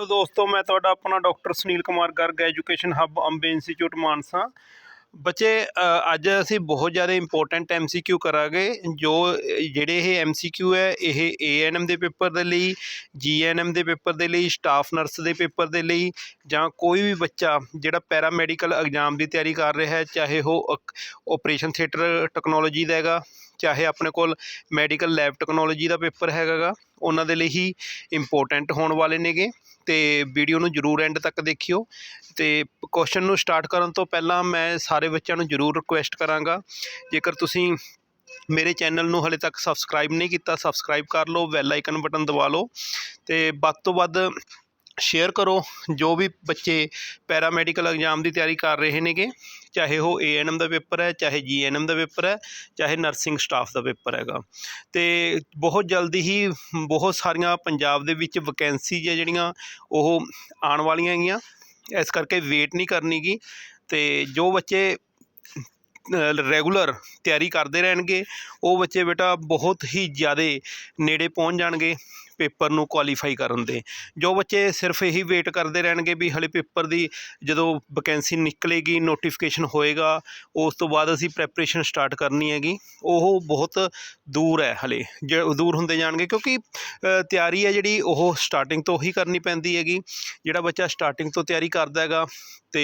Hello ਦੋਸਤੋ, ਮੈਂ ਤੁਹਾਡਾ ਆਪਣਾ doctor Sunil Kumar Garg, education hub, Ambe institute Mansa. ਬੱਚੇ ਅੱਜ ਅਸੀਂ ਬਹੁਤ ਜ਼ਿਆਦਾ ਇੰਪੋਰਟੈਂਟ ਐਮਸੀਕਿਊ ਕਰਾਂਗੇ, ਜੋ, ਜਿਹੜੇ ਇਹ ਐਮਸੀਕਿਊ ਹੈ, ਇਹ ਏਐਨਐਮ ਦੇ ਪੇਪਰ ਦੇ ਲਈ ਜੀਐਨਐਮ ਦੇ ਪੇਪਰ ਦੇ ਲਈ ਸਟਾਫ ਨਰਸ ਦੇ ਪੇਪਰ ਦੇ ਲਈ, ਜਾਂ ਕੋਈ ਵੀ ਬੱਚਾ ਜਿਹੜਾ ਪੈਰਾਮੈਡੀਕਲ ਐਗਜ਼ਾਮ ਦੀ ਤਿਆਰੀ ਕਰ ਰਿਹਾ ਹੈ, ਚਾਹੇ ਉਹ ਆਪਰੇਸ਼ਨ ਥੀਏਟਰ ਟੈਕਨੋਲੋਜੀ ਦਾ ਹੈਗਾ ਚਾਹੇ ਆਪਣੇ ਕੋਲ ਮੈਡੀਕਲ ਲੈਬ ਟੈਕਨੋਲੋਜੀ ਦਾ ਪੇਪਰ ਹੈਗਾ ਗਾ ਉਹਨਾਂ ਦੇ ਲਈ ਹੀ ਇੰਪੋਰਟੈਂਟ ਹੋਣ ਵਾਲੇ ਨੇਗੇ ਤੇ ਵੀਡੀਓ ਨੂੰ ਜਰੂਰ ਐਂਡ ਤੱਕ ਦੇਖਿਓ ਤੇ ਕੁਐਸਚਨ ਨੂੰ ਸਟਾਰਟ ਕਰਨ ਤੋਂ ਪਹਿਲਾਂ ਮੈਂ ਸਾਰੇ ਬੱਚਿਆਂ ਨੂੰ ਜਰੂਰ ਰਿਕੁਐਸਟ ਕਰਾਂਗਾ, ਜੇਕਰ ਤੁਸੀਂ ਮੇਰੇ ਚੈਨਲ ਨੂੰ ਹਲੇ ਤੱਕ ਸਬਸਕ੍ਰਾਈਬ ਨਹੀਂ ਕੀਤਾ ਸਬਸਕ੍ਰਾਈਬ ਕਰ ਲਓ ਬੈਲ ਆਈਕਨ ਬਟਨ ਦਬਾ ਲਓ ਤੇ ਵੱਧ ਤੋਂ ਵੱਧ ਸ਼ੇਅਰ ਕਰੋ, ਜੋ ਵੀ ਬੱਚੇ ਪੈਰਾਮੈਡੀਕਲ ਐਗਜ਼ਾਮ ਦੀ ਤਿਆਰੀ ਕਰ ਰਹੇ ਨੇਗੇ। ਚਾਹੇ ਉਹ ਏਐਨਐਮ ਦਾ ਪੇਪਰ ਹੈ, ਚਾਹੇ ਜੀਐਨਐਮ ਦਾ ਪੇਪਰ ਹੈ, ਚਾਹੇ ਨਰਸਿੰਗ ਸਟਾਫ ਦਾ ਪੇਪਰ ਹੈਗਾ। ਤੇ ਬਹੁਤ ਜਲਦੀ ਹੀ ਬਹੁਤ ਸਾਰੀਆਂ ਪੰਜਾਬ ਦੇ ਵਿੱਚ ਵੈਕੈਂਸੀ ਹੈ ਜਿਹੜੀਆਂ ਉਹ ਆਉਣ ਵਾਲੀਆਂ ਹੈਗੀਆਂ। ਇਸ ਕਰਕੇ ਵੇਟ ਨਹੀਂ ਕਰਨੀ ਗੀ। ਤੇ ਜੋ ਬੱਚੇ ਰੈਗੂਲਰ ਤਿਆਰੀ ਕਰਦੇ ਰਹਿਣਗੇ, ਉਹ ਬੱਚੇ ਬੇਟਾ ਬਹੁਤ ਹੀ ਜ਼ਿਆਦਾ ਨੇੜੇ ਪਹੁੰਚ ਜਾਣਗੇ। ਪੇਪਰ ਨੂੰ ਕੁਆਲੀਫਾਈ ਕਰਨ ਦੇ। ਜੋ ਬੱਚੇ ਸਿਰਫ ਇਹੀ ਵੇਟ ਕਰਦੇ ਰਹਿਣਗੇ ਵੀ ਹਲੇ ਪੇਪਰ ਦੀ ਜਦੋਂ ਵੈਕੈਂਸੀ ਨਿਕਲੇਗੀ ਨੋਟੀਫਿਕੇਸ਼ਨ ਹੋਏਗਾ, ਉਸ ਤੋਂ ਬਾਅਦ ਅਸੀਂ ਪ੍ਰੈਪਰੇਸ਼ਨ ਸਟਾਰਟ ਕਰਨੀ ਹੈਗੀ। ਉਹ ਬਹੁਤ ਦੂਰ ਹੈ ਹਲੇ। ਜ ਦੂਰ ਹੁੰਦੇ ਜਾਣਗੇ ਕਿਉਂਕਿ ਤਿਆਰੀ ਹੈ ਜਿਹੜੀ, ਉਹ ਸਟਾਰਟਿੰਗ ਤੋਂ ਹੀ ਕਰਨੀ ਪੈਂਦੀ ਹੈਗੀ। ਜਿਹੜਾ ਬੱਚਾ ਸਟਾਰਟਿੰਗ ਤੋਂ ਤਿਆਰੀ ਕਰਦਾ ਹੈਗਾ ਤੇ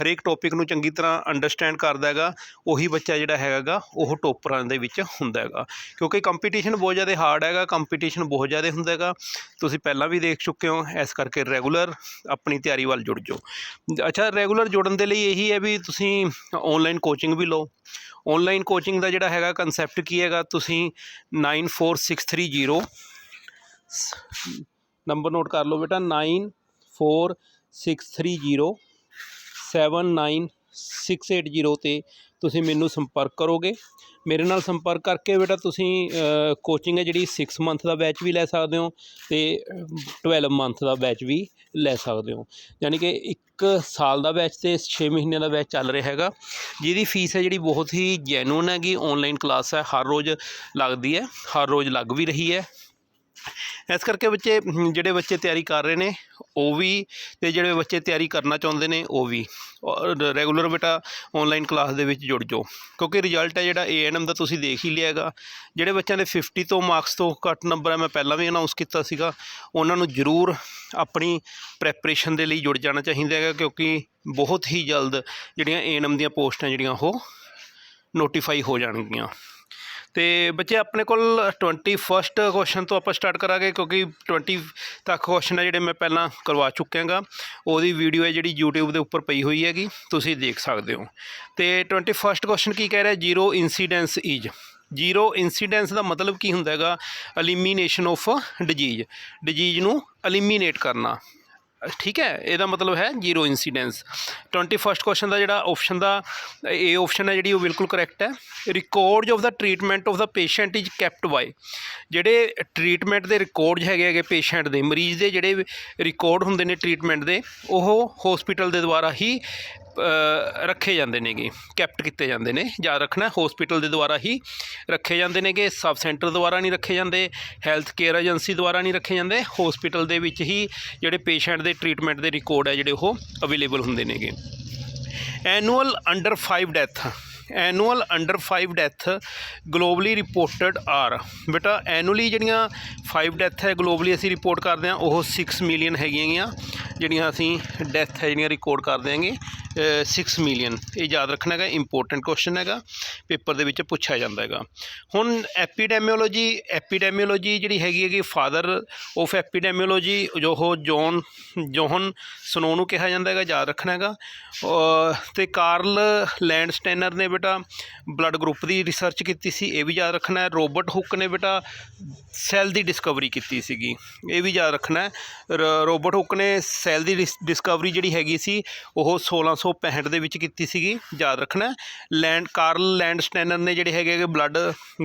ਹਰੇਕ ਟੌਪਿਕ ਨੂੰ ਚੰਗੀ ਤਰ੍ਹਾਂ ਅੰਡਰਸਟੈਂਡ ਕਰਦਾ ਹੈਗਾ, ਉਹੀ ਬੱਚਾ ਜਿਹੜਾ ਹੈਗਾ ਗਾ ਉਹ ਟੋਪਰਾਂ ਦੇ ਵਿੱਚ ਹੁੰਦਾ ਹੈਗਾ। ਕਿਉਂਕਿ ਕੰਪੀਟੀਸ਼ਨ ਬਹੁਤ ਜ਼ਿਆਦਾ ਹਾਰਡ ਹੈਗਾ ਕੰਪੀਟੀਸ਼ਨ ਬਹੁਤ ਜ਼ਿਆਦਾ ਹੁੰਦਾ ਹੈਗਾ। ਤੁਸੀਂ ਪਹਿਲਾਂ ਵੀ ਦੇਖ ਚੁੱਕੇ ਹੋ, ਇਸ ਕਰਕੇ ਰੈਗੂਲਰ ਆਪਣੀ ਤਿਆਰੀ ਵੱਲ ਜੁੜ ਜਾਓ। ਅੱਛਾ ਰੈਗੂਲਰ ਜੁੜਨ ਦੇ ਲਈ ਇਹੀ ਹੈ ਵੀ ਤੁਸੀਂ ਆਨਲਾਈਨ ਕੋਚਿੰਗ ਵੀ ਲਓ। ਆਨਲਾਈਨ ਕੋਚਿੰਗ ਦਾ ਜਿਹੜਾ ਹੈਗਾ ਕਨਸੈਪਟ ਕੀ ਹੈਗਾ, ਤੁਸੀਂ 94630 ਨੰਬਰ ਨੋਟ ਕਰ ਲਓ ਬੇਟਾ 94630 79680 ਤੇ ਤੁਸੀਂ ਮੈਨੂੰ ਸੰਪਰਕ ਕਰੋਗੇ। ਮੇਰੇ ਨਾਲ ਸੰਪਰਕ ਕਰਕੇ ਬੇਟਾ ਤੁਸੀਂ ਕੋਚਿੰਗ ਹੈ ਜਿਹੜੀ 6 ਮੰਥ ਦਾ ਬੈਚ ਵੀ ਲੈ ਸਕਦੇ ਹੋ ਤੇ 12 ਮੰਥ ਦਾ ਬੈਚ ਵੀ ਲੈ ਸਕਦੇ ਹੋ। ਯਾਨੀ ਕਿ ਇੱਕ ਸਾਲ ਦਾ ਬੈਚ ਤੇ 6 ਮਹੀਨਿਆਂ ਦਾ ਬੈਚ ਚੱਲ ਰਿਹਾ ਹੈਗਾ। ਜਿਹਦੀ ਫੀਸ ਹੈ ਜਿਹੜੀ ਬਹੁਤ ਹੀ ਜੈਨੂਨ ਹੈਗੀ। ਆਨਲਾਈਨ ਕਲਾਸ ਹੈ। ਹਰ ਰੋਜ਼ ਲੱਗਦੀ ਹੈ। ਹਰ ਰੋਜ਼ ਲੱਗ ਵੀ ਰਹੀ ਹੈ। ਇਸ ਕਰਕੇ ਬੱਚੇ ਜਿਹੜੇ ਬੱਚੇ ਤਿਆਰੀ ਕਰ ਰਹੇ ਨੇ, ਉਹ ਵੀ ਤੇ ਜਿਹੜੇ ਬੱਚੇ ਤਿਆਰੀ ਕਰਨਾ ਚਾਹੁੰਦੇ ਨੇ, ਉਹ ਵੀ। ਰੈਗੂਲਰ ਬੇਟਾ ਆਨਲਾਈਨ ਕਲਾਸ ਦੇ ਵਿੱਚ ਜੁੜ ਜਾਓ। ਕਿਉਂਕਿ ਰਿਜ਼ਲਟ ਹੈ ਜਿਹੜਾ ਏਐਨਐਮ ਦਾ, ਤੁਸੀਂ ਦੇਖ ਹੀ ਲਿਆ ਹੈਗਾ। ਜਿਹੜੇ ਬੱਚਿਆਂ ਦੇ 50 ਤੋਂ ਮਾਰਕਸ ਤੋਂ ਘੱਟ ਨੰਬਰ ਹੈ, ਮੈਂ ਪਹਿਲਾਂ ਵੀ ਅਨਾਉਂਸ ਕੀਤਾ ਸੀਗਾ। ਉਹਨਾਂ ਨੂੰ ਜ਼ਰੂਰ ਆਪਣੀ ਪ੍ਰੈਪਰੇਸ਼ਨ ਦੇ ਲਈ ਜੁੜ ਜਾਣਾ ਚਾਹੀਦਾ ਹੈਗਾ, ਕਿਉਂਕਿ ਬਹੁਤ ਹੀ ਜਲਦ ਜਿਹੜੀਆਂ ਏਐਨਐਮ ਦੀਆਂ ਪੋਸਟਾਂ, ਜਿਹੜੀਆਂ ਉਹ ਨੋਟੀਫਾਈ ਹੋ ਜਾਣਗੀਆਂ। ਤੇ ਬੱਚੇ, ਆਪਣੇ ਕੋਲ 21st ਕੁਐਸਚਨ ਤੋਂ ਆਪਾਂ ਸਟਾਰਟ ਕਰਾਂਗੇ, ਕਿਉਂਕਿ 20 ਤੱਕ ਕੁਐਸਚਨ ਹੈ ਜਿਹੜੇ ਮੈਂ ਪਹਿਲਾਂ ਕਰਵਾ ਚੁੱਕਿਆ ਗਾ ਉਹਦੀ ਵੀਡੀਓ ਹੈ ਜਿਹੜੀ YouTube ਦੇ ਉੱਪਰ ਪਈ ਹੋਈ ਹੈਗੀ, ਤੁਸੀਂ ਦੇਖ ਸਕਦੇ ਹੋ। ਤੇ 21st ਕੁਐਸਚਨ ਕੀ ਕਹਿ ਰਿਹਾ? Zero incidence is zero incidence ਦਾ ਮਤਲਬ ਕੀ ਹੁੰਦਾ ਹੈਗਾ? ਐਲੀਮੀਨੇਸ਼ਨ ਆਫ ਡਿਜੀਜ਼ ਡਿਜੀਜ਼ ਨੂੰ ਐਲੀਮੀਨੇਟ ਕਰਨਾ। ਠੀਕ ਹੈ, ਇਹਦਾ ਮਤਲਬ ਹੈ ਜ਼ੀਰੋ ਇਨਸੀਡੈਂਸ 21st ਕੁਐਸਚਨ ਦਾ ਜਿਹੜਾ ਆਪਸ਼ਨ ਦਾ, ਇਹ ਆਪਸ਼ਨ ਹੈ ਜਿਹੜੀ ਉਹ ਬਿਲਕੁਲ ਕਰੈਕਟ ਹੈ। Records of the treatment of the patient is kept by ਜਿਹੜੇ ਟ੍ਰੀਟਮੈਂਟ ਦੇ ਰਿਕਾਰਡਸ ਹੈਗੇ ਹੈਗੇ ਪੇਸ਼ੈਂਟ ਦੇ, ਮਰੀਜ਼ ਦੇ ਜਿਹੜੇ ਰਿਕਾਰਡ ਹੁੰਦੇ ਨੇ ਟ੍ਰੀਟਮੈਂਟ ਦੇ, ਉਹ ਹਸਪੀਟਲ ਦੇ ਦੁਆਰਾ ਹੀ ਰੱਖੇ ਜਾਂਦੇ ਨੇਗੇ ਕੈਪਟ ਕੀਤੇ ਜਾਂਦੇ ਨੇ, ਯਾਦ ਰੱਖਣਾ ਹਸਪੀਟਲ ਦੇ ਦੁਆਰਾ ਹੀ ਰੱਖੇ ਜਾਂਦੇ ਨੇਗੇ ਸਬ ਸੈਂਟਰ ਦੁਆਰਾ ਨਹੀਂ ਰੱਖੇ ਜਾਂਦੇ ਹੈਲਥ ਕੇਅਰ ਏਜੰਸੀ ਦੁਆਰਾ ਨਹੀਂ ਰੱਖੇ ਜਾਂਦੇ ਹਸਪੀਟਲ ਦੇ ਵਿੱਚ ਹੀ ਜਿਹੜੇ ਪੇਸ਼ੈਂਟ ਦੇ ਟ੍ਰੀਟਮੈਂਟ ਦੇ ਰਿਕਾਰਡ ਹੈ ਜਿਹੜੇ ਉਹ ਅਵੇਲੇਬਲ ਹੁੰਦੇ ਨੇਗੇ। Annual under 5 death annual under 5 death globally reported are ਬੇਟਾ ਐਨੂਅਲੀ ਜਿਹੜੀਆਂ 5 ਡੈਥ ਹੈ ਗਲੋਬਲੀ ਅਸੀਂ ਰਿਪੋਰਟ ਕਰਦੇ ਹਾਂ, ਉਹ 6 ਮਿਲੀਅਨ ਹੈਗੀਆਂ ਗੀਆਂ, ਜਿਹੜੀਆਂ ਅਸੀਂ ਡੈਥ ਹੈ, ਜਿਹੜੀਆਂ ਰਿਕਾਰਡ ਕਰਦੇ ਹਾਂਗੇ 6 ਮਿਲੀਅਨ ਇਹ ਯਾਦ ਰੱਖਣਾ ਹੈਗਾ ਇੰਪੋਰਟੈਂਟ ਕੁਐਸਚਨ ਹੈਗਾ। ਪੇਪਰ ਦੇ ਵਿੱਚ ਪੁੱਛਿਆ ਜਾਂਦਾ ਹੈਗਾ। ਹੁਣ ਐਪੀਡੈਮੀਓਲੋਜੀ ਐਪੀਡੈਮੀਓਲੋਜੀ ਜਿਹੜੀ ਹੈਗੀ ਹੈਗੀ ਫਾਦਰ ਆਫ ਐਪੀਡੈਮੀਓਲੋਜੀ ਜੋ ਉਹ ਜੌਨ ਜੋਹਨ ਸਨੋ ਨੂੰ ਕਿਹਾ ਜਾਂਦਾ ਹੈਗਾ, ਯਾਦ ਰੱਖਣਾ ਹੈਗਾ। ਅਹ, ਤੇ ਕਾਰਲ ਲੈਂਡਸਟੈਨਰ ਨੇ ਬੇਟਾ ਬਲੱਡ ਗਰੁੱਪ ਦੀ ਰਿਸਰਚ ਕੀਤੀ ਸੀ, ਇਹ ਵੀ ਯਾਦ ਰੱਖਣਾ ਹੈ। ਰੋਬਰਟ ਹੁੱਕ ਨੇ ਬੇਟਾ ਸੈੱਲ ਦੀ ਡਿਸਕਵਰੀ ਕੀਤੀ ਸੀਗੀ, ਇਹ ਵੀ ਯਾਦ ਰੱਖਣਾ ਹੈ। ਰ- ਰੋਬਰਟ ਹੁੱਕ ਨੇ ਸੈੱਲ ਦੀ ਡਿਸਕਵਰੀ ਜਿਹੜੀ ਹੈਗੀ ਸੀ, ਉਹ 1665 ਦੇ ਵਿੱਚ ਕੀਤੀ ਸੀਗੀ, ਯਾਦ ਰੱਖਣਾ। ਲੈਂਡ, ਕਾਰਲ ਲੈਂਡ ਲੈਂਡਸਟੈਨਰ ਨੇ ਜਿਹੜੇ ਹੈਗੇ ਹੈਗੇ ਬਲੱਡ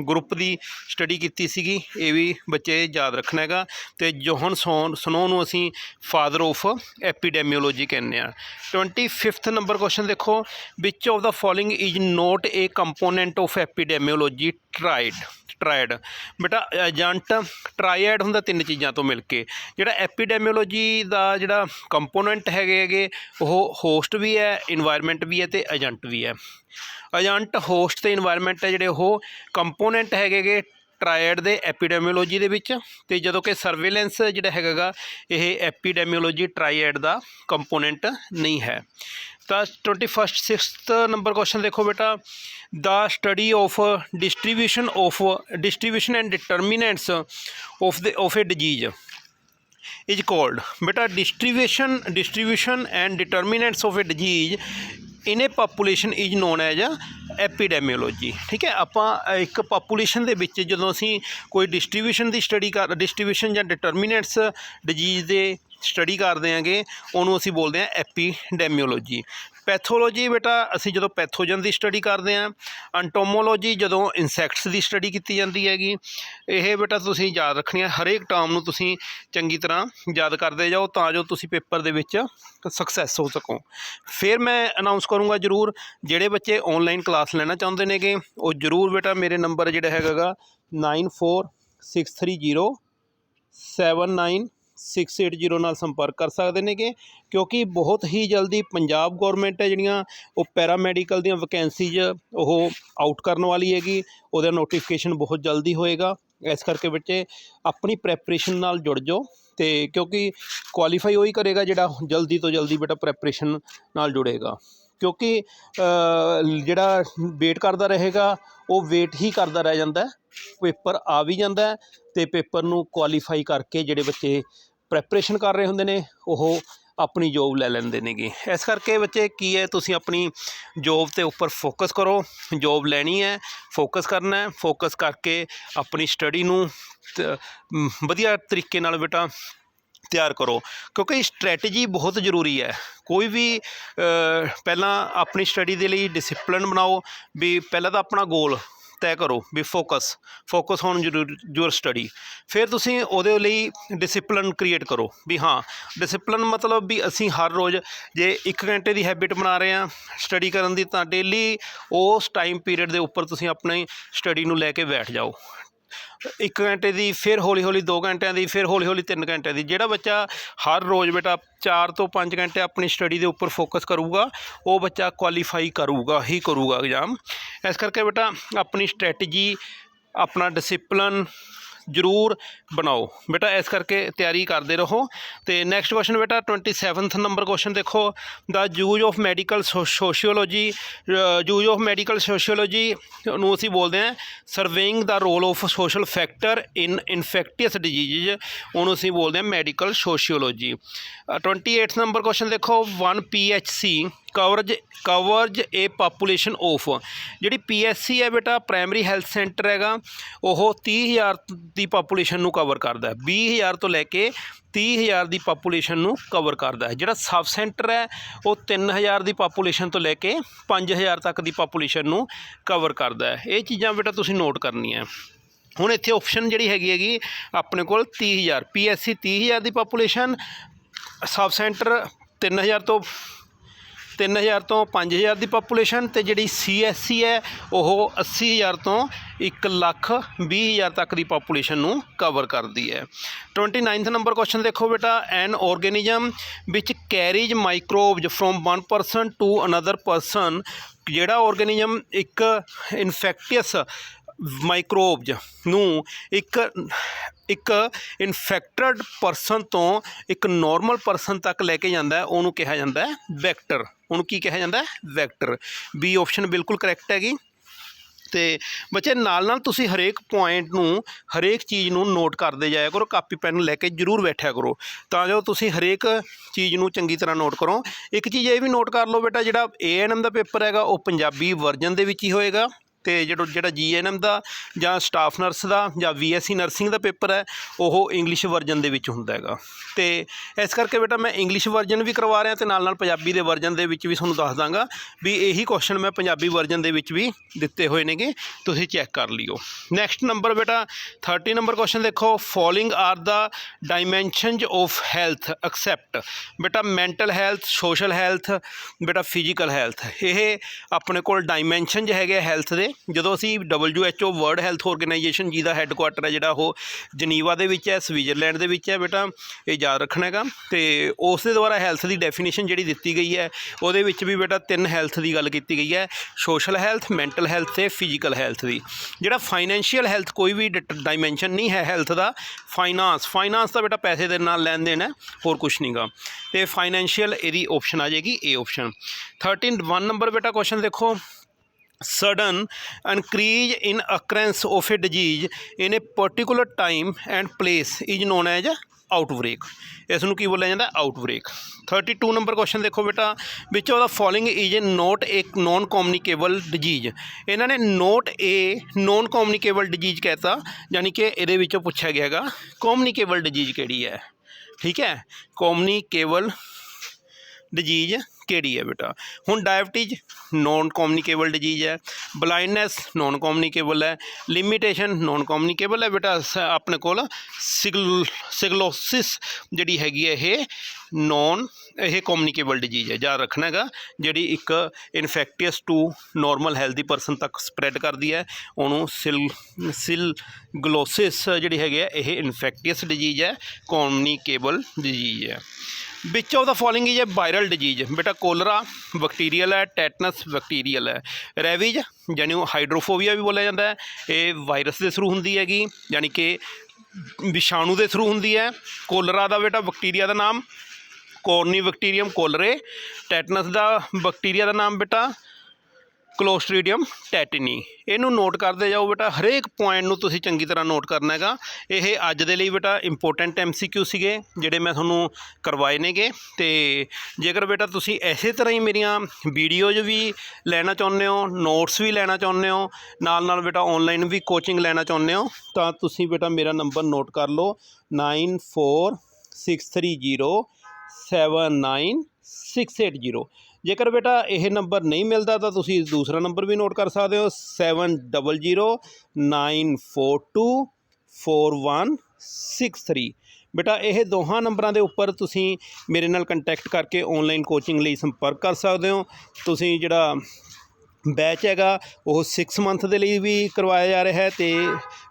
ਗਰੁੱਪ ਦੀ ਸਟੱਡੀ ਕੀਤੀ ਸੀਗੀ, ਇਹ ਵੀ ਬੱਚੇ ਯਾਦ ਰੱਖਣਾ ਹੈਗਾ। ਤੇ ਜੋਹਨ ਸੋਨ ਸਨੋ ਨੂੰ ਅਸੀਂ ਫਾਦਰ ਆਫ ਐਪੀਡੈਮੀਓਲੋਜੀ ਕਹਿੰਦੇ ਆ 25th ਨੰਬਰ ਕੁਐਸਚਨ ਦੇਖੋ which of the following is not a component of epidemiology? Triad triad ਬੇਟਾ ਏਜੰਟ ਟਰਾਇਡ ਹੁੰਦਾ ਤਿੰਨ ਚੀਜ਼ਾਂ ਤੋਂ ਮਿਲ ਕੇ। ਜਿਹੜਾ ਐਪੀਡੈਮੀਓਲੋਜੀ ਦਾ ਜਿਹੜਾ ਕੰਪੋਨੈਂਟ ਹੈਗੇ ਹੈਗੇ, ਉਹ ਹੋਸਟ ਵੀ ਹੈ এনवायरमेंट ਵੀ ਹੈ ਤੇ ਏਜੰਟ ਵੀ ਹੈ। ਏਜੰਟ ਹੋਸਟ ਤੇ এনवायरमेंट ਹੈ ਜਿਹੜੇ, ਉਹ ਕੰਪੋਨੈਂਟ ਹੈਗੇਗੇ ਟ੍ਰਾਇਡ ਦੇ ਐਪੀਡੈਮੀਓਲੋਜੀ ਦੇ ਵਿੱਚ ਤੇ ਜਦੋਂ ਕਿ ਸਰਵੇਲੈਂਸ ਜਿਹੜਾ ਹੈਗਾਗਾ ਇਹ ਐਪੀਡੈਮੀਓਲੋਜੀ ਟ੍ਰਾਇਡ ਦਾ ਕੰਪੋਨੈਂਟ ਨਹੀਂ ਹੈ। ਤਾਂ 21st 6th ਨੰਬਰ ਕੁਐਸਚਨ ਦੇਖੋ ਬੇਟਾ। The study of distribution of distribution and determinants of the of a disease is called ਬੇਟਾ, distribution distribution and determinants of a disease in a population is known as a epidemiology ਠੀਕ ਹੈ, ਆਪਾਂ ਇੱਕ population ਦੇ ਵਿੱਚ ਜਦੋਂ ਅਸੀਂ ਕੋਈ ਡਿਸਟ੍ਰੀਬਿਊਸ਼ਨ ਦੀ ਸਟੱਡੀ ਕਰ ਡਿਸਟ੍ਰੀਬਿਊਸ਼ਨ ਜਾਂ ਡਿਟਰਮੀਨੈਂਟਸ ਡਿਜੀਜ਼ ਦੇ ਸਟੱਡੀ ਕਰਦੇ ਆਂਗੇ ਉਹਨੂੰ ਅਸੀਂ ਬੋਲਦੇ ਹਾਂ ਐਪੀਡੈਮੀਓਲੋਜੀ ਪੈਥੋਲੋਜੀ ਬੇਟਾ, ਅਸੀਂ ਜਦੋਂ ਪੈਥੋਜਨ ਦੀ ਸਟੱਡੀ ਕਰਦੇ ਹਾਂ ਅੰਟੋਮੋਲੋਜੀ ਜਦੋਂ ਇਨਸੈਕਟਸ ਦੀ ਸਟੱਡੀ ਕੀਤੀ ਜਾਂਦੀ ਹੈਗੀ, ਇਹ ਬੇਟਾ ਤੁਸੀਂ ਯਾਦ ਰੱਖਣੀ ਹੈ, ਹਰੇਕ ਟਰਮ ਨੂੰ ਤੁਸੀਂ ਚੰਗੀ ਤਰ੍ਹਾਂ ਯਾਦ ਕਰਦੇ ਜਾਓ ਤਾਂ ਜੋ ਤੁਸੀਂ ਪੇਪਰ ਦੇ ਵਿੱਚ ਸਕਸੈਸ ਹੋ ਸਕੋ। ਫਿਰ ਮੈਂ ਅਨਾਉਂਸ ਕਰੂੰਗਾ ਜਰੂਰ, ਜਿਹੜੇ ਬੱਚੇ ਆਨਲਾਈਨ ਕਲਾਸ ਲੈਣਾ ਚਾਹੁੰਦੇ ਨੇਗੇ, ਉਹ ਜਰੂਰ ਬੇਟਾ ਮੇਰੇ ਨੰਬਰ ਜਿਹੜਾ ਹੈਗਾਗਾ 94630 7960 ਨਾਲ ਸੰਪਰਕ ਕਰ ਸਕਦੇ ਨੇਗੇ, ਕਿਉਂਕਿ ਬਹੁਤ ਹੀ ਜਲਦੀ ਪੰਜਾਬ ਗਵਰਨਮੈਂਟ ਹੈ ਜਿਹੜੀਆਂ ਉਹ ਪੈਰਾਮੈਡੀਕਲ ਦੀਆਂ ਵੈਕੈਂਸੀਜ਼ ਉਹ ਆਊਟ ਕਰਨ ਵਾਲੀ ਹੈਗੀ, ਉਹਦਾ ਨੋਟੀਫਿਕੇਸ਼ਨ ਬਹੁਤ ਜਲਦੀ ਹੋਏਗਾ। ਇਸ ਕਰਕੇ ਬੱਚੇ ਆਪਣੀ ਪ੍ਰੈਪਰੇਸ਼ਨ ਨਾਲ ਜੁੜ ਜਾਓ ਤੇ ਕਿਉਂਕਿ ਕੁਆਲੀਫਾਈ ਉਹੀ ਕਰੇਗਾ ਜਿਹੜਾ ਜਲਦੀ ਤੋਂ ਜਲਦੀ ਬੇਟਾ ਪ੍ਰੈਪਰੇਸ਼ਨ ਨਾਲ ਜੁੜੇਗਾ। ਕਿਉਂਕਿ ਜਿਹੜਾ ਵੇਟ ਕਰਦਾ ਰਹੇਗਾ, ਉਹ ਵੇਟ ਹੀ ਕਰਦਾ ਰਹਿ ਜਾਂਦਾ ਪੇਪਰ ਆ ਵੀ ਜਾਂਦਾ ਹੈ ਤੇ ਪੇਪਰ ਨੂੰ ਕੁਆਲੀਫਾਈ ਕਰਕੇ ਜਿਹੜੇ ਬੱਚੇ ਪ੍ਰੈਪਰੇਸ਼ਨ ਕਰ ਰਹੇ ਹੁੰਦੇ ਨੇ, ਉਹ ਆਪਣੀ ਜੋਬ ਲੈ ਲੈਂਦੇ ਨੇਗੇ। ਇਸ ਕਰਕੇ ਬੱਚੇ ਕੀ ਹੈ, ਤੁਸੀਂ ਆਪਣੀ ਜੋਬ ਤੇ ਉੱਪਰ ਫੋਕਸ ਕਰੋ। ਜੋਬ ਲੈਣੀ ਹੈ ਫੋਕਸ ਕਰਨਾ ਹੈ ਫੋਕਸ ਕਰਕੇ ਆਪਣੀ ਸਟੱਡੀ ਨੂੰ ਵਧੀਆ ਤਰੀਕੇ ਨਾਲ ਬੇਟਾ ਤਿਆਰ ਕਰੋ। ਕਿਉਂਕਿ ਸਟ੍ਰੈਟਜੀ ਬਹੁਤ ਜ਼ਰੂਰੀ ਹੈ। ਕੋਈ ਵੀ ਪਹਿਲਾਂ ਆਪਣੀ ਸਟੱਡੀ ਦੇ ਲਈ ਡਿਸਪਲਿਨ ਬਣਾਓ, ਵੀ ਪਹਿਲਾਂ ਤਾਂ ਆਪਣਾ ਗੋਲ ਤੈਅ ਕਰੋ ਵੀ focus focus on your study ਫਿਰ ਤੁਸੀਂ ਉਹਦੇ ਲਈ ਡਿਸਪਲਿਨ ਕ੍ਰੀਏਟ ਕਰੋ ਵੀ ਹਾਂ ਡਿਸਪਲਿਨ ਮਤਲਬ ਵੀ ਅਸੀਂ ਹਰ ਰੋਜ਼ ਜੇ 1 ਘੰਟੇ ਦੀ ਹੈਬਿਟ ਬਣਾ ਰਹੇ ਹਾਂ ਸਟੱਡੀ ਕਰਨ ਦੀ ਤਾਂ ਡੇਲੀ ਉਸ ਟਾਈਮ ਪੀਰੀਅਡ ਦੇ ਉੱਪਰ ਤੁਸੀਂ ਆਪਣੀ ਸਟੱਡੀ ਨੂੰ ਲੈ ਕੇ ਬੈਠ ਜਾਓ। ਇੱਕ ਘੰਟੇ ਦੀ, ਫਿਰ ਹੌਲੀ ਹੌਲੀ 2 ਘੰਟਿਆਂ ਦੀ, ਫਿਰ ਹੌਲੀ ਹੌਲੀ 3 ਘੰਟਿਆਂ ਦੀ। ਜਿਹੜਾ ਬੱਚਾ ਹਰ ਰੋਜ਼ ਬੇਟਾ 4 ਤੋਂ 5 ਘੰਟੇ ਆਪਣੀ ਸਟੱਡੀ ਦੇ ਉੱਪਰ ਫੋਕਸ ਕਰੂਗਾ, ਉਹ ਬੱਚਾ ਕੁਆਲੀਫਾਈ ਕਰੂਗਾ, ਹੀ ਕਰੂਗਾ ਐਗਜ਼ਾਮ ਇਸ ਕਰਕੇ ਬੇਟਾ ਆਪਣੀ ਸਟ੍ਰੈਟਜੀ ਆਪਣਾ ਡਿਸਪਲਨ ਜ਼ਰੂਰ ਬਣਾਓ। ਬੇਟਾ, ਇਸ ਕਰਕੇ ਤਿਆਰੀ ਕਰਦੇ ਰਹੋ। ਤੇ ਨੈਕਸਟ ਕੁਐਸਚਨ ਬੇਟਾ 27th ਨੰਬਰ ਕੁਐਸਚਨ ਦੇਖੋ। The use of medical sociology use of medical sociology ਨੂੰ ਅਸੀਂ ਬੋਲਦੇ ਹਾਂ surveying the role of social factor in infectious disease ਉਹਨੂੰ ਅਸੀਂ ਬੋਲਦੇ ਹਾਂ medical sociology 28th number question ਦੇਖੋ 1 PHC covers covers a population of ਜਿਹੜੀ ਪੀਐਸਸੀ ਹੈ ਬੇਟਾ ਪ੍ਰਾਇਮਰੀ ਹੈਲਥ ਸੈਂਟਰ ਹੈਗਾ, ਉਹ 30000 ਦੀ ਪਾਪੂਲੇਸ਼ਨ ਨੂੰ ਕਵਰ ਕਰਦਾ ਹੈ। 20000 ਤੋਂ ਲੈ ਕੇ 30000 ਦੀ ਪਾਪੂਲੇਸ਼ਨ ਨੂੰ ਕਵਰ ਕਰਦਾ ਹੈ। ਜਿਹੜਾ ਸਬ ਸੈਂਟਰ ਹੈ, ਉਹ 3000 ਦੀ ਪਾਪੂਲੇਸ਼ਨ ਤੋਂ ਲੈ ਕੇ 5000 ਤੱਕ ਦੀ ਪਾਪੂਲੇਸ਼ਨ ਨੂੰ ਕਵਰ ਕਰਦਾ ਹੈ। ਇਹ ਚੀਜ਼ਾਂ ਬੇਟਾ ਤੁਸੀਂ ਨੋਟ ਕਰਨੀਆਂ ਹੁਣ ਇੱਥੇ ਆਪਸ਼ਨ ਜਿਹੜੀ ਹੈਗੀ ਹੈਗੀ, ਆਪਣੇ ਕੋਲ 30000 ਪੀਐਸਸੀ 30000 ਦੀ ਪਾਪੂਲੇਸ਼ਨ ਸਬ ਸੈਂਟਰ 3000 ਤੋਂ 3000 ਤੋਂ 5000 ਦੀ ਪਾਪੂਲੇਸ਼ਨ ਤੇ ਜਿਹੜੀ ਸੀਐਸਸੀ ਹੈ, ਉਹ 80000 ਤੋਂ 1 ਲੱਖ 20000 ਤੱਕ ਦੀ ਪਾਪੂਲੇਸ਼ਨ ਨੂੰ ਕਵਰ ਕਰਦੀ ਹੈ। 29th ਨੰਬਰ ਕੁਐਸਚਨ ਦੇਖੋ ਬੇਟਾ an organism which carries microbes from one person to another person ਜਿਹੜਾ ਆਰਗੇਨਿਜ਼ਮ ਇੱਕ ਇਨਫੈਕਟੀਅਸ ਮਾਈਕਰੋਬਸ ਨੂੰ ਇੱਕ ਇੱਕ ਇਨਫੈਕਟਡ ਪਰਸਨ ਤੋਂ ਇੱਕ ਨੋਰਮਲ ਪਰਸਨ ਤੱਕ ਲੈ ਕੇ ਜਾਂਦਾ ਉਹਨੂੰ ਕਿਹਾ ਜਾਂਦਾ ਵੈਕਟਰ ਉਹਨੂੰ ਕੀ ਕਿਹਾ ਜਾਂਦਾ ਵੈਕਟਰ ਬੀ ਆਪਸ਼ਨ ਬਿਲਕੁਲ ਕਰੈਕਟ ਹੈਗੀ। ਤੇ ਬੱਚੇ ਨਾਲ ਨਾਲ ਤੁਸੀਂ ਹਰੇਕ ਪੁਆਇੰਟ ਨੂੰ, ਹਰੇਕ ਚੀਜ਼ ਨੂੰ ਨੋਟ ਕਰਦੇ ਜਾਇਆ ਕਰੋ ਕਾਪੀ ਪੈਨ ਲੈ ਕੇ ਜਰੂਰ ਬੈਠਿਆ ਕਰੋ। ਤਾਂ ਜੋ ਤੁਸੀਂ ਹਰੇਕ ਚੀਜ਼ ਨੂੰ ਚੰਗੀ ਤਰ੍ਹਾਂ ਨੋਟ ਕਰੋ। ਇੱਕ ਚੀਜ਼ ਇਹ ਵੀ ਨੋਟ ਕਰ ਲਓ ਬੇਟਾ, ਜਿਹੜਾ ਏਐਨਐਮ ਦਾ ਪੇਪਰ ਹੈਗਾ, ਉਹ ਪੰਜਾਬੀ ਵਰਜਨ ਦੇ ਵਿੱਚ ਹੀ ਹੋਏਗਾ। ਤੇ ਜਿਹੜਾ ਜਿਹੜਾ ਜੀਐਨਐਮ ਦਾ ਜਾਂ ਸਟਾਫ ਨਰਸ ਦਾ ਜਾਂ ਵੀਐਸਸੀ ਨਰਸਿੰਗ ਦਾ ਪੇਪਰ ਹੈ, ਉਹ ਇੰਗਲਿਸ਼ ਵਰਜਨ ਦੇ ਵਿੱਚ ਹੁੰਦਾ ਹੈਗਾ। ਤੇ ਇਸ ਕਰਕੇ ਬੇਟਾ ਮੈਂ ਇੰਗਲਿਸ਼ ਵਰਜਨ ਵੀ ਕਰਵਾ ਰਿਹਾ ਤੇ ਨਾਲ ਨਾਲ ਪੰਜਾਬੀ ਦੇ ਵਰਜਨ ਦੇ ਵਿੱਚ ਵੀ ਤੁਹਾਨੂੰ ਦੱਸ ਦਾਂਗਾ ਵੀ ਇਹੀ ਕੁਐਸਚਨ ਮੈਂ ਪੰਜਾਬੀ ਵਰਜਨ ਦੇ ਵਿੱਚ ਵੀ ਦਿੱਤੇ ਹੋਏ ਨੇਗੇ, ਤੁਸੀਂ ਚੈੱਕ ਕਰ ਲਿਓ। ਨੈਕਸਟ ਨੰਬਰ ਬੇਟਾ 30 ਨੰਬਰ ਕੁਐਸਚਨ ਦੇਖੋ following are the dimensions of health except ਬੇਟਾ ਮੈਂਟਲ ਹੈਲਥ ਸੋਸ਼ਲ ਹੈਲਥ ਬੇਟਾ ਫਿਜ਼ੀਕਲ ਹੈਲਥ ਇਹ ਆਪਣੇ ਕੋਲ ਡਾਈਮੈਂਸ਼ਨਸ ਹੈਗੇ ਹੈਲਥ ਦੇ। ਜਦੋਂ ਅਸੀਂ WHO ਵਰਲਡ ਹੈਲਥ ਆਰਗੇਨਾਈਜੇਸ਼ਨ ਜੀ ਦਾ ਹੈੱਡਕੁਆਟਰ ਹੈ ਜਿਹੜਾ ਉਹ ਜਨੀਵਾ ਦੇ ਵਿੱਚ ਹੈ, ਸਵਿਟਜ਼ਰਲੈਂਡ ਦੇ ਵਿੱਚ ਹੈ ਬੇਟਾ, ਇਹ ਯਾਦ ਰੱਖਣਾ ਹੈਗਾ। ਤੇ ਉਸ ਦੇ ਦੁਆਰਾ ਹੈਲਥ ਦੀ ਡੈਫੀਨੇਸ਼ਨ ਜਿਹੜੀ ਦਿੱਤੀ ਗਈ ਹੈ, ਉਹਦੇ ਵਿੱਚ ਵੀ ਬੇਟਾ ਤਿੰਨ ਹੈਲਥ ਦੀ ਗੱਲ ਕੀਤੀ ਗਈ ਹੈ ਸੋਸ਼ਲ ਹੈਲਥ ਮੈਂਟਲ ਹੈਲਥ ਤੇ ਫਿਜ਼ੀਕਲ ਹੈਲਥ ਦੀ। ਜਿਹੜਾ ਫਾਈਨੈਂਸ਼ੀਅਲ ਹੈਲਥ ਕੋਈ ਵੀ ਡਾਈਮੈਂਸ਼ਨ ਨਹੀਂ ਹੈ ਹੈਲਥ ਦਾ ਫਾਈਨਾਂਸ ਫਾਈਨਾਂਸ ਦਾ ਬੇਟਾ ਪੈਸੇ ਦੇ ਨਾਲ ਲੈਣ ਦੇਣ ਹੈ, ਹੋਰ ਕੁਝ ਨਹੀਂਗਾ ਤੇ ਫਾਈਨੈਂਸ਼ੀਅਲ ਇਹਦੀ ਆਪਸ਼ਨ ਆ ਜਾਏਗੀ ਇਹ ਆਪਸ਼ਨ 13 1 ਨੰਬਰ ਬੇਟਾ ਕੁਐਸਚਨ ਦੇਖੋ। Sudden increase in occurrence of a disease in a particular time and place is known as outbreak ਇਸ ਨੂੰ ਕੀ ਬੋਲਿਆ ਜਾਂਦਾ? ਆਊਟਬ੍ਰੇਕ 32 ਨੰਬਰ ਕੁਐਸਚਨ ਦੇਖੋ ਬੇਟਾ। Which of the following is not a non communicable disease ਇਹਨਾਂ ਨੇ not a non communicable disease ਕਹਿਤਾ, ਯਾਨੀ ਕਿ ਇਹਦੇ ਵਿੱਚੋਂ ਪੁੱਛਿਆ ਗਿਆ ਹੈਗਾ ਕਮਿਊਨੀਕੇਬਲ ਡਿਜੀਜ਼ ਕਿਹੜੀ ਹੈ? ਠੀਕ ਹੈ? ਕਮਿਊਨੀਕੇਬਲ ਡਿਜੀਜ਼ ਕਿਹੜੀ ਹੈ ਬੇਟਾ? ਹੁਣ ਡਾਇਬਟੀਜ਼ ਨੋਨ ਕਮਿਊਨੀਕੇਬਲ ਡਿਜੀਜ਼ ਹੈ ਬਲਾਈਂਡਨੈਸ ਨੋਨ ਕਮਿਊਨੀਕੇਬਲ ਹੈ ਲਿਮਿਟੇਸ਼ਨ ਨੋਨ ਕਮਿਊਨੀਕੇਬਲ ਹੈ ਬੇਟਾ ਆਪਣੇ ਕੋਲ ਸਿਗਲ, ਸਿਗਲੋਸਿਸ ਜਿਹੜੀ ਹੈਗੀ ਹੈ ਇਹ ਨੋਨ ਇਹ ਕਮਿਊਨੀਕੇਬਲ ਡਿਜੀਜ਼ ਹੈ। ਯਾਦ ਰੱਖਣਾ ਹੈਗਾ, ਜਿਹੜੀ ਇੱਕ infectious to normal healthy person ਤੱਕ ਸਪਰੈਡ ਕਰਦੀ ਹੈ, ਉਹਨੂੰ ਸਿਲ ਸਿਲ ਗਲੋਸਿਸ ਜਿਹੜੀ ਹੈਗੀ ਹੈ, ਇਹ ਇਨਫੈਕਟੀਅਸ ਡਿਜੀਜ਼ ਹੈ ਕਮਿਊਨੀਕੇਬਲ ਡਿਜੀਜ਼ ਹੈ। Which of the following is a viral disease ਬੇਟਾ ਕੋਲਰਾ ਬੈਕਟੀਰੀਅਲ ਹੈ ਟੈਟਨਸ ਬੈਕਟੀਰੀਅਲ ਹੈ। ਰੈਵੀਜ ਯਾਨੀ ਉਹ ਹਾਈਡਰੋਫੋਬੀਆ ਵੀ ਬੋਲਿਆ ਜਾਂਦਾ ਹੈ। ਇਹ ਵਾਇਰਸ ਦੇ ਥਰੂ ਹੁੰਦੀ ਹੈਗੀ, ਯਾਨੀ ਕਿ ਵਿਸ਼ਾਣੂ ਦੇ ਥਰੂ ਹੁੰਦੀ ਹੈ। ਕੋਲਰਾ ਦਾ ਬੇਟਾ ਬੈਕਟੀਰੀਆ ਦਾ ਨਾਮ ਕੋਰਨੀ ਬੈਕਟੀਰੀਅਮ ਕੋਲਰੇ ਟੈਟਨਸ ਦਾ ਬੈਕਟੀਰੀਆ ਦਾ ਨਾਮ ਬੇਟਾ। ਕਲੋਸਟ੍ਰੀਡੀਅਮ ਟੈਟਨੀ। ਇਹਨੂੰ ਨੋਟ ਕਰਦੇ ਜਾਓ ਬੇਟਾ। ਹਰੇਕ ਪੁਆਇੰਟ ਨੂੰ ਤੁਸੀਂ ਚੰਗੀ ਤਰ੍ਹਾਂ ਨੋਟ ਕਰਨਾ ਹੈਗਾ। ਇਹ ਅੱਜ ਦੇ ਲਈ ਬੇਟਾ ਇੰਪੋਰਟੈਂਟ ਐਮਸੀਕਿਊ ਸੀਗੇ, ਜਿਹੜੇ ਮੈਂ ਤੁਹਾਨੂੰ ਕਰਵਾਏ ਨੇਗੇ। ਤੇ ਜੇਕਰ ਬੇਟਾ ਤੁਸੀਂ ਐਸੇ ਤਰ੍ਹਾਂ ਹੀ ਮੇਰੀਆਂ ਵੀਡੀਓਜ਼ ਵੀ ਲੈਣਾ ਚਾਹੁੰਦੇ ਹੋ ਨੋਟਸ ਵੀ ਲੈਣਾ ਚਾਹੁੰਦੇ ਹੋ ਨਾਲ ਨਾਲ ਬੇਟਾ ਆਨਲਾਈਨ ਵੀ ਕੋਚਿੰਗ ਲੈਣਾ ਚਾਹੁੰਦੇ ਹੋ, ਤਾਂ ਤੁਸੀਂ ਬੇਟਾ ਮੇਰਾ ਨੰਬਰ ਨੋਟ ਕਰ ਲਓ। 9463079680 ਜੇਕਰ ਬੇਟਾ ਇਹ ਨੰਬਰ ਨਹੀਂ ਮਿਲਦਾ ਤਾਂ ਤੁਸੀਂ ਦੂਸਰਾ ਨੰਬਰ ਵੀ ਨੋਟ ਕਰ ਸਕਦੇ ਹੋ 7009424163 ਬੇਟਾ, ਇਹ ਦੋਹਾਂ ਨੰਬਰਾਂ ਦੇ ਉੱਪਰ ਤੁਸੀਂ ਮੇਰੇ ਨਾਲ ਕੰਟੈਕਟ ਕਰਕੇ ਆਨਲਾਈਨ ਕੋਚਿੰਗ ਲਈ ਸੰਪਰਕ ਕਰ ਸਕਦੇ ਹੋ। ਤੁਸੀਂ ਜਿਹੜਾ ਬੈਚ ਹੈਗਾ, ਉਹ 6 ਮੰਥ ਦੇ ਲਈ ਵੀ ਕਰਵਾਇਆ ਜਾ ਰਿਹਾ ਹੈ ਤੇ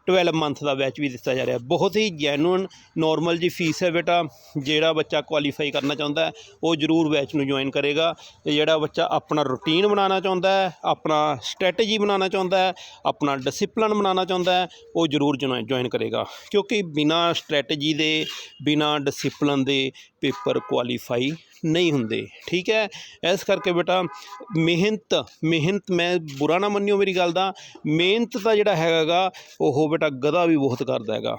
12 ਮੰਥ ਦਾ ਬੈਚ ਵੀ ਦਿੱਤਾ ਜਾ ਰਿਹਾ ਬਹੁਤ ਹੀ ਜੈਨੂਇਨ ਨਾਰਮਲ ਜੀ ਫੀਸ ਹੈ ਬੇਟਾ, ਜਿਹੜਾ ਬੱਚਾ ਕੁਆਲੀਫਾਈ ਕਰਨਾ ਚਾਹੁੰਦਾ ਉਹ ਜ਼ਰੂਰ ਬੈਚ ਨੂੰ ਜੁਆਇਨ ਕਰੇਗਾ। ਤੇ ਜਿਹੜਾ ਬੱਚਾ ਆਪਣਾ ਰੁਟੀਨ ਬਣਾਉਣਾ ਚਾਹੁੰਦਾ ਹੈ, ਆਪਣਾ ਸਟ੍ਰੈਟਜੀ ਬਣਾਉਣਾ ਚਾਹੁੰਦਾ ਹੈ, ਆਪਣਾ ਡਿਸਪਲਿਨ ਬਣਾਉਣਾ ਚਾਹੁੰਦਾ ਹੈ, ਉਹ ਜ਼ਰੂਰ ਜੁਆਇਨ ਕਰੇਗਾ। ਕਿਉਂਕਿ ਬਿਨਾ ਸਟ੍ਰੈਟਜੀ ਦੇ, ਬਿਨਾ ਡਿਸਪਲਨ ਦੇ ਪੇਪਰ ਕੁਆਲੀਫਾਈ ਨਹੀਂ ਹੁੰਦੇ, ਠੀਕ ਹੈ? ਇਸ ਕਰਕੇ ਬੇਟਾ, ਮਿਹਨਤ ਮਿਹਨਤ ਮੈਂ ਬੁਰਾ ਨਾ ਮੰਨਿਓ ਮੇਰੀ ਗੱਲ ਦਾ, ਮਿਹਨਤ ਤਾਂ ਜਿਹੜਾ ਹੈਗਾ ਉਹ ਬੇਟਾ ਗਧਾ ਵੀ ਬਹੁਤ ਕਰਦਾ ਹੈਗਾ,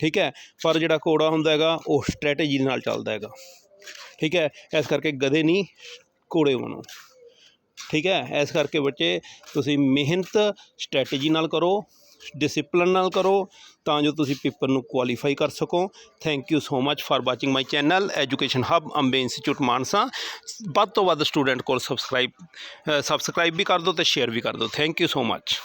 ਠੀਕ ਹੈ? ਪਰ ਜਿਹੜਾ ਘੋੜਾ ਹੁੰਦਾ ਹੈਗਾ, ਉਹ ਸਟ੍ਰੈਟਜੀ ਨਾਲ ਚੱਲਦਾ ਹੈਗਾ, ਠੀਕ ਹੈ? ਇਸ ਕਰਕੇ ਗਧੇ ਨਹੀਂ, ਘੋੜੇ ਬਣੋ, ਠੀਕ ਹੈ? ਇਸ ਕਰਕੇ ਬੱਚੇ, ਤੁਸੀਂ ਮਿਹਨਤ ਸਟ੍ਰੈਟਜੀ ਨਾਲ ਕਰੋ ਡਿਸਪਲਿਨ ਨਾਲ ਕਰੋ ਤਾਂ ਜੋ ਤੁਸੀਂ ਪੇਪਰ ਨੂੰ ਕੁਆਲੀਫਾਈ ਕਰ ਸਕੋ। Thank you so much for watching my channel education hub Ambe institute Mansa ਵੱਧ ਤੋਂ ਵੱਧ ਸਟੂਡੈਂਟ ਕੋਲ ਸਬਸਕ੍ਰਾਈਬ ਸਬਸਕ੍ਰਾਈਬ ਵੀ ਕਰ ਦਿਓ ਤੇ ਸ਼ੇਅਰ ਵੀ ਕਰ ਦਿਓ। Thank you so much